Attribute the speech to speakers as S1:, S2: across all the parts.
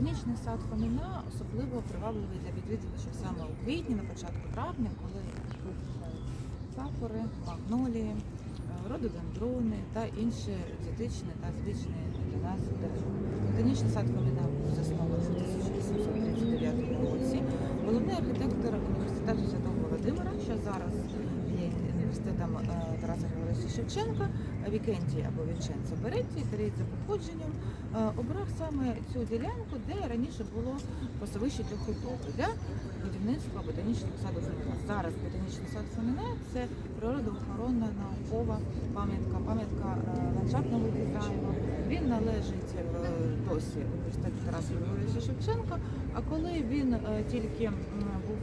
S1: Ботанічний сад Фоміна особливо привабливий для відвідувачів саме у квітні, на початку травня, коли сакури, магнолії, е, рододендрони та інші екзотичні та звичні для нас дерева. Ботанічний сад Фоміна був заснований у 1839 році. Головний архітектор університету Святого Володимира, що зараз є університетом е, Тараса Григоровича Шевченка, Вікентій або Вінченцо Беретті, італієць за походженням, е, обрав саме цю ділянку, де раніше було пасовище для худоби для будівництва ботанічного саду Фоміна. Зараз ботанічний сад Фоміна це природоохоронна наукова пам'ятка, пам'ятка е, ландшафтного дизайну. Він належить е, досі університету Тараса Григоровича Шевченка. А коли він тільки був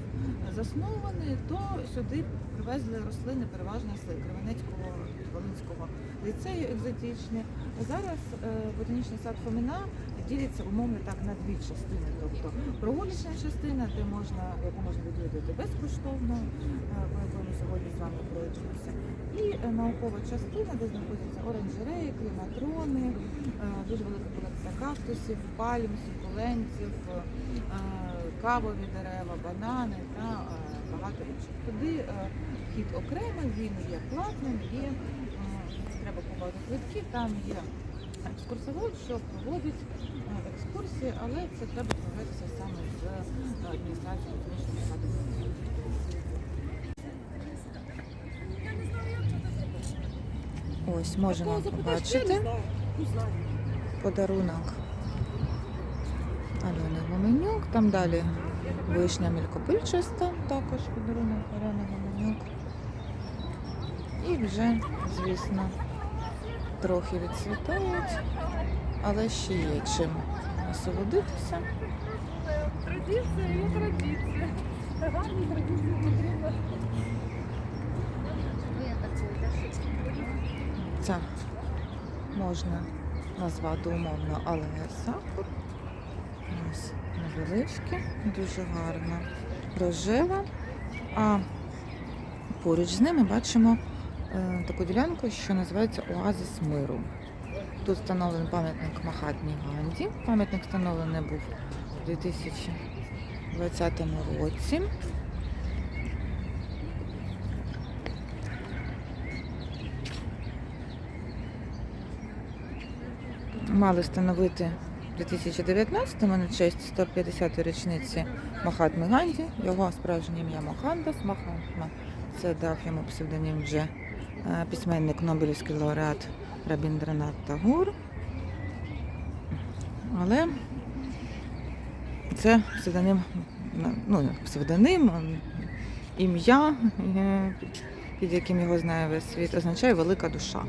S1: заснований, то сюди привезли рослини переважно з Кременецького Волинського ліцею екзотичні. Зараз е, ботанічний сад Фоміна ділиться умовно так на дві частини. Тобто прогулічна частина, де можна, яку можна відвідати безкоштовно, е, по якій ми сьогодні з вами пройдемося. І е, наукова частина, де знаходяться оранжереї, кліматрони, дуже велика колекція кактусів, пальм, сукулентів, е, кавові дерева, банани та багато інших. Туди вхід окремий, він є платним, є квитки, там є екскурсовод, що проводить е, екскурсії, але це треба проводитися саме з е, адміністрацією ботанічного саду. Ось можемо побачити подарунок Альони Гоменюк. Там далі вишня мількопильчаста, також подарунок Альони Гоменюк. І вже, звісно, трохи відцвітають, але ще є чим насолодитися.
S2: Традиція є традиція. Гарні традиції потрібно.
S1: Це можна назвати умовно алея сакур. Ось невеличке, дуже гарна рожева. А поруч з ними бачимо таку ділянку, що називається Оазис миру. Тут встановлений пам'ятник Махатні Ганді. Пам'ятник встановлений був у 2020 році. мали встановити в 2019-му на честь 150-ї річниці Махатми Ганді. Його справжнє ім'я Мохандас Махатма. Це дав йому псевдонім вже е, письменник Нобелівський лауреат Рабіндранат Тагур. Але це псевдоним, ну, псевдоним, ім'я, е, під яким його знає весь світ, означає велика душа.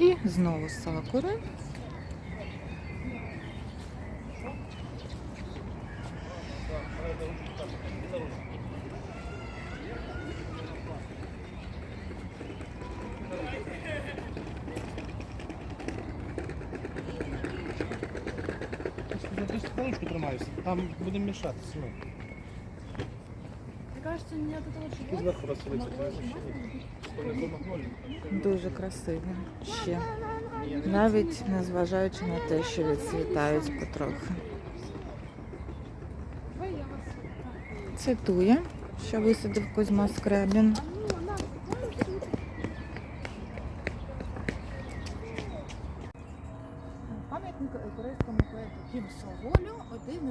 S1: І знову сакури.
S3: За тримаюся, там будемо мішатися. Ну.
S2: Мне кажется, меня тут.
S1: Дуже красиві ще. Навіть незважаючи на те, що відцвітають потрохи. Туя, що висадив Кузьма Скрябін. Пам'ятник корейському поету Кім Соволю,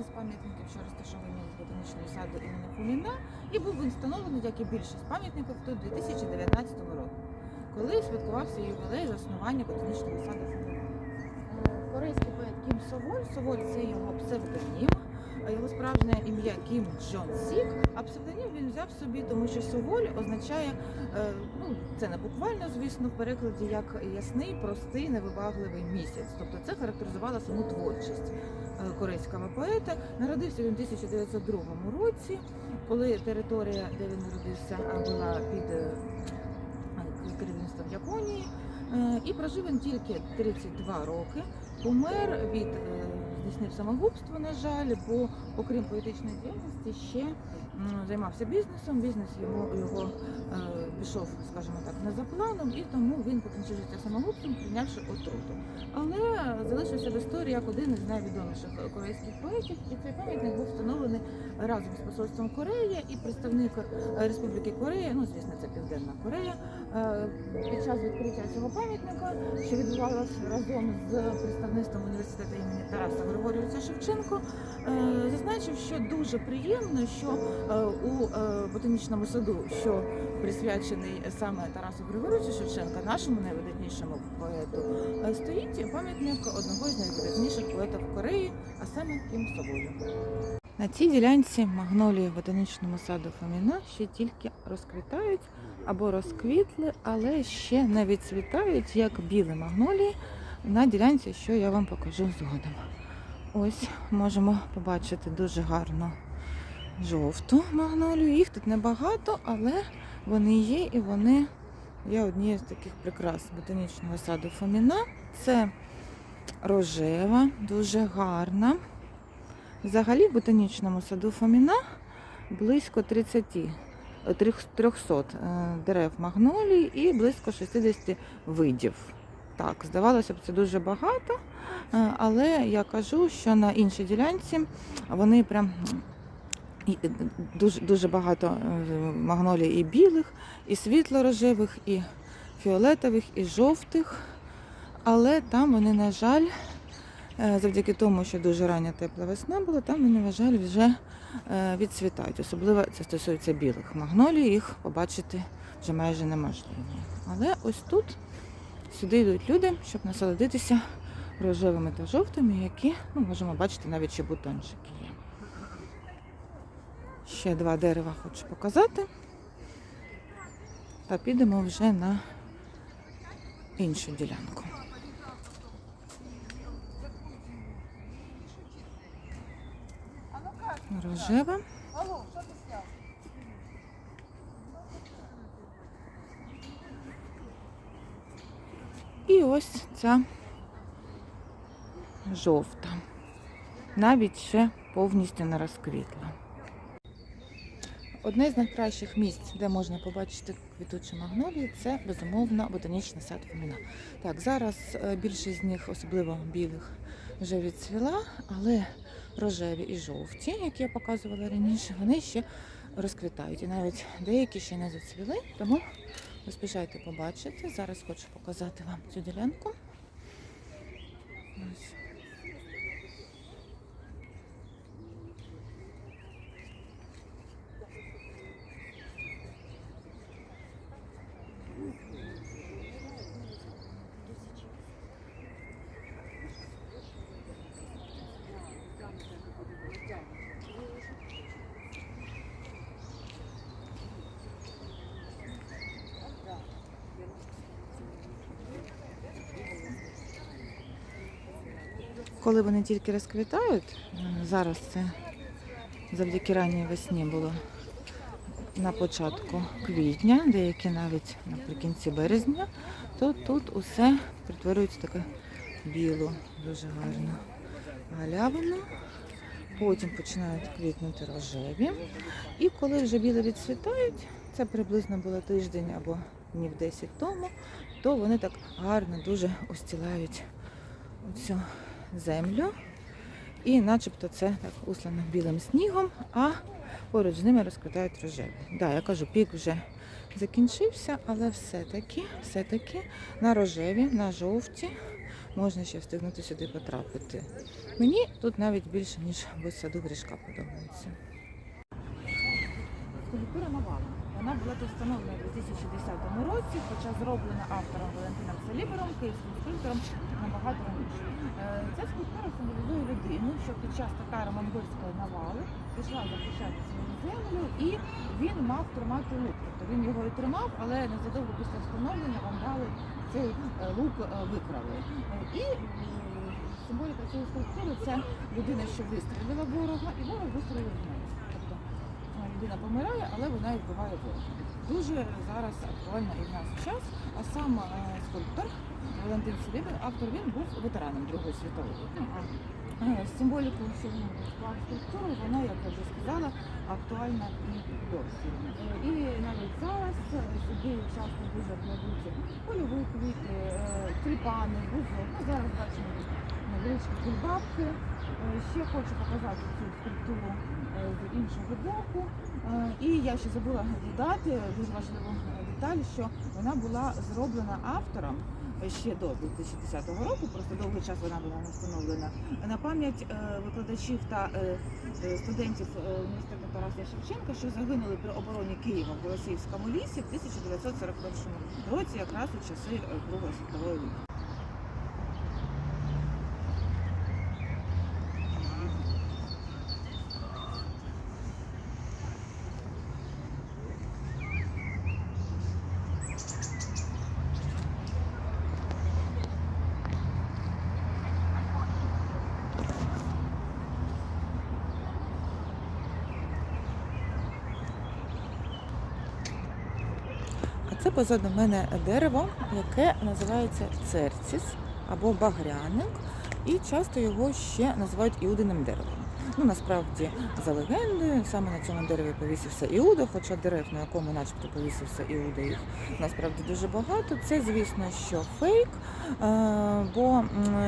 S1: із пам'ятників, що розташовані з ботанічної саду імені Фоміна, і був встановлений, як і більшість пам'ятників, тут у 2019 році, коли святкувався ювілей заснування ботанічного саду. Е, Корейський поет Кім Соволь, Соволь це його псевдонім, а його справжнє ім'я Кім Джон Сік, а псевдонім він взяв собі, тому що Соволь означає, е, ну це не буквально, звісно, в перекладі як ясний, простий, невибагливий місяць. Тобто це характеризувало саму творчість е, корейського поета. Народився він у 1902 році, коли територія, де він народився, е, була під керівництвом Японії. І прожив він тільки 32 роки. Помер від, здійснив самогубство, на жаль, бо окрім поетичної діяльності ще займався бізнесом. Бізнес його, його е, пішов, скажімо так, не за планом, і тому він покінчив життя самогубством, прийнявши отруту. Але залишився в історії як один із найвідоміших корейських поетів, і цей пам'ятник був встановлений разом з посольством Кореї і представник е, Республіки Корея, ну звісно, це Південна Корея. е, Під час відкриття цього пам'ятника, що відбувалося разом з представництвом університету імені Тараса Григорьовича Шевченко, е, зазначив, що дуже приємно, що е, у е, ботанічному саду, що присвячений саме Тарасу Григоровичу Шевченка, нашому найвидатнішому поету, стоїть пам'ятник одного з найвидатніших поетів Кореї, а саме Кім Совою. На цій ділянці магнолії в ботанічному саду Фоміна ще тільки розквітають або розквітли, але ще не відцвітають, як білі магнолії на ділянці, що я вам покажу згодом. Ось можемо побачити дуже гарну жовту магнолію. Їх тут небагато, але вони є і вони є однією з таких прикрас ботанічного саду Фоміна. Це рожева, дуже гарна. Взагалі в ботанічному саду Фоміна близько 30 е, 300 е, дерев магнолій і близько 60 видів. Так, здавалося б, це дуже багато, е, але я кажу, що на іншій ділянці вони прям е, дуже, дуже багато е, магнолій і білих, і світло-рожевих, і фіолетових, і жовтих. Але там вони, на жаль, Е, завдяки тому, що дуже рання тепла весна була, там вони, на жаль, вже е, відцвітають. Особливо це стосується білих магнолій, їх побачити вже майже неможливо. Але ось тут сюди йдуть люди, щоб насолодитися рожевими та жовтими, які ну, можемо бачити навіть ще бутончики є. Ще два дерева хочу показати. Та підемо вже на іншу ділянку. Рожева. І ось ця жовта. Навіть ще повністю не розквітла. Одне з найкращих місць, де можна побачити квітучі магнолії, це безумовно ботанічний сад Фоміна. Так, зараз е, більшість з них, особливо білих, вже відцвіла, але рожеві і жовті, які я показувала раніше, вони ще розквітають. І навіть деякі ще не зацвіли, тому поспішайте побачити. Зараз хочу показати вам цю ділянку. Ось. Коли вони тільки розквітають, е, зараз це завдяки ранній весні було на початку квітня, деякі навіть наприкінці березня, то тут усе перетворюється в таке білу, дуже гарну галявину. Потім починають квітнути рожеві. І коли вже білі відцвітають, це приблизно було тиждень або днів 10 тому, то вони так гарно дуже устілають оцю землю. І начебто це так услано білим снігом, а поруч з ними розквітають рожеві. Да, я кажу, пік вже закінчився, але все-таки, все-таки на рожеві, на жовті можна ще встигнути сюди потрапити. Мені тут навіть більше, ніж в саду грішка подобається. Скульптура Навала. Вона була встановлена у 2010 році, хоча зроблена автором Валентином Салібером, київським скульптором набагато раніше. Е, Ця скульптура символізує людину, що під час татаро-монгольської навали пішла захищати свою землю, і він мав тримати лук. Тобто він його і тримав, але незадовго після встановлення вандали цей е, лук е, викрали. І символіка цієї скульптури це людина, що вистрілила ворога, і ворог вистрілив в неї. Людина помирає, але вона і вбиває. Дуже зараз актуально і в нас час, а сам е, скульптор Валентин Селібин, автор він був ветераном Другої світової. Ну, е, символіку структури, вона, як я вже сказала, актуальна і досі. Е, І навіть зараз сюди часто дуже кладуть польові квіти, тюльпани, бузок. Ну, зараз бачимо невеличкі кульбабки. Е, Ще хочу показати цю скульптуру е, з іншого боку. Е, І я ще забула додати дуже важливу деталь, що вона була зроблена автором ще до 2010 року, просто довгий час вона була встановлена на пам'ять викладачів та студентів університету Тараса Шевченка, що загинули при обороні Києва в Голосіївському лісі в 1941 році, якраз у часи Другої світової війни.
S4: Це позаду мене дерево, яке називається церціс або багряник, і часто його ще називають іудиним деревом. Ну насправді, за легендою, саме на цьому дереві повісився Іуда, хоча дерев, на якому начебто повісився Іуда, їх насправді дуже багато. Це, звісно, що фейк, е, бо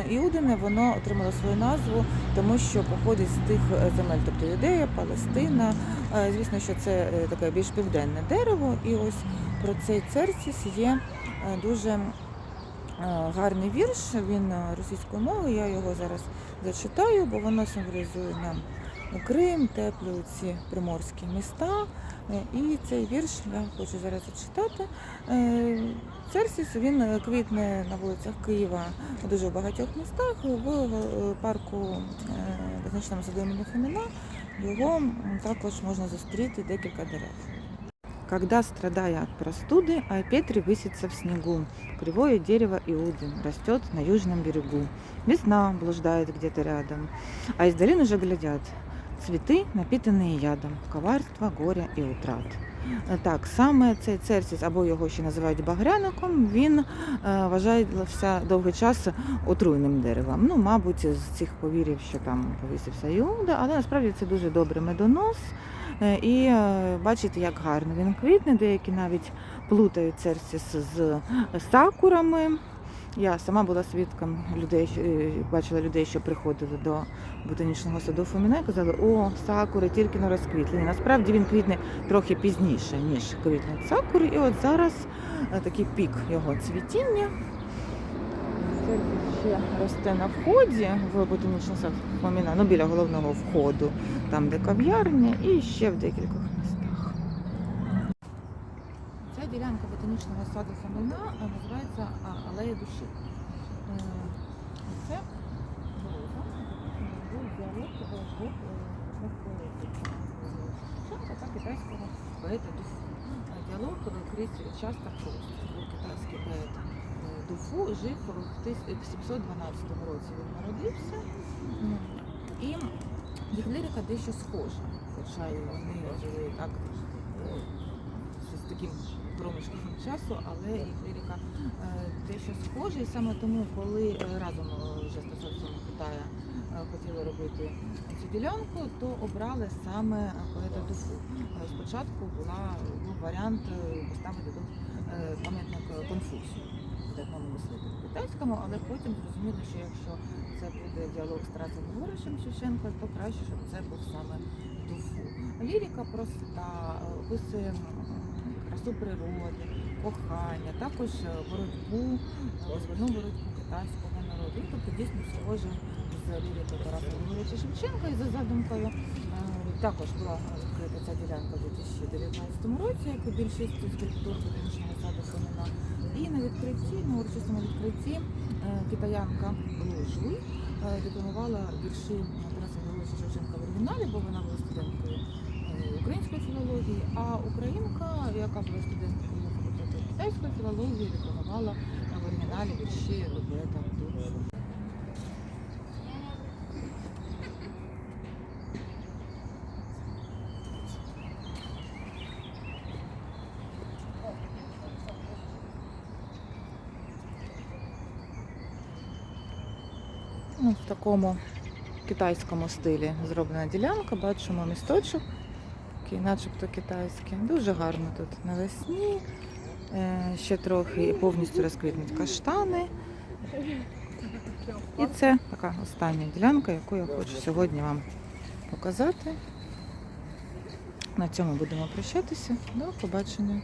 S4: Іудине воно отримало свою назву, тому що походить з тих земель, тобто Юдея, Палестина. Е, Звісно, що це е, таке більш південне дерево, і ось про цей церціс є дуже гарний вірш. Він е, російською мовою. Я його зараз зачитаю, бо воно символізує нам Крим, теплі ці приморські міста. Е, І цей вірш я хочу зараз зачитати. Е, Церсіс він квітне на вулицях Києва у дуже багатьох містах. В парку ботанічному саду імені Фоміна його також можна зустріти декілька дерев. Когда, страдая от простуды, Айпетри высится в снегу. Кривое дерево Иуды растет на южном берегу. Весна блуждает где-то рядом, а из долин уже глядят цветы, напитанные ядом, коварства, горя і утрат. Так, саме цей церсіс, або його ще називають багряником, він е, вважався довгий час отруйним деревом. Ну, мабуть, з цих повірів, що там повісився Іуда, але насправді це дуже добрий медонос. Е, І е, бачите, як гарно він квітне. Деякі навіть плутають церсіс з сакурами. Я сама була свідком людей, е, бачила людей, що приходили до ботанічного саду Фоміна і казали, о, сакури тільки на розквітлені. Насправді він квітне трохи пізніше, ніж квітнуть сакури. І от зараз е, такий пік його цвітіння. Церква ще росте на вході в ботанічний сад Фоміна, ну біля головного входу, там де кав'ярня, і ще в декількох містах.
S1: Ця ділянка ботанічного саду е, називається Алея душі. Е, Це е, діалог е, е, та китайського поета Дуфу. Е, Діалог е, крізь час та простір. Був китайський поет е, Дуфу, жив в 1712 році. Він народився. І їх лірика дещо схожа, хоча і вони жили так е, таким проміжком часу, але їх лірика е, дещо схожа. І саме тому, коли е, разом е, вже посольством Китая хотіли робити цю ділянку, то обрали саме поета Дуфу. Спочатку була, був варіант поставити тут пам'ятник Конфуцію видатному мислителю китайському, але потім зрозуміли, що якщо це буде діалог з Тарасом Григоровичем Шевченко, то краще, щоб це був саме Дуфу. Лірика проста, описує красу природи, кохання, також е, боротьбу, е, визвольну боротьбу китайського народу. Ну, Тобто дійсно схоже з лірикою Тараса Григоровича Шевченка і за задумкою. е, Також була відкрита ця ділянка у 2019 році, як і більшість скульптур ботанічного саду Фоміна. І на відкритті, на урочистому відкритті е, китаянка Лужуй е, декламувала вірші Тараса Григоровича Шевченка в оригіналі, бо вона була студенткою е, української філології, а українка, яка була студенткою факультету китайської філології, декламувала в оригіналі вірші поета Дуфу. Ну, в такому китайському стилі зроблена ділянка. Бачимо місточок, який начебто китайський. Дуже гарно тут навесні. Е, Ще трохи і повністю розквітнуть каштани. І це така остання ділянка, яку я хочу сьогодні вам показати. На цьому будемо прощатися. До побачення.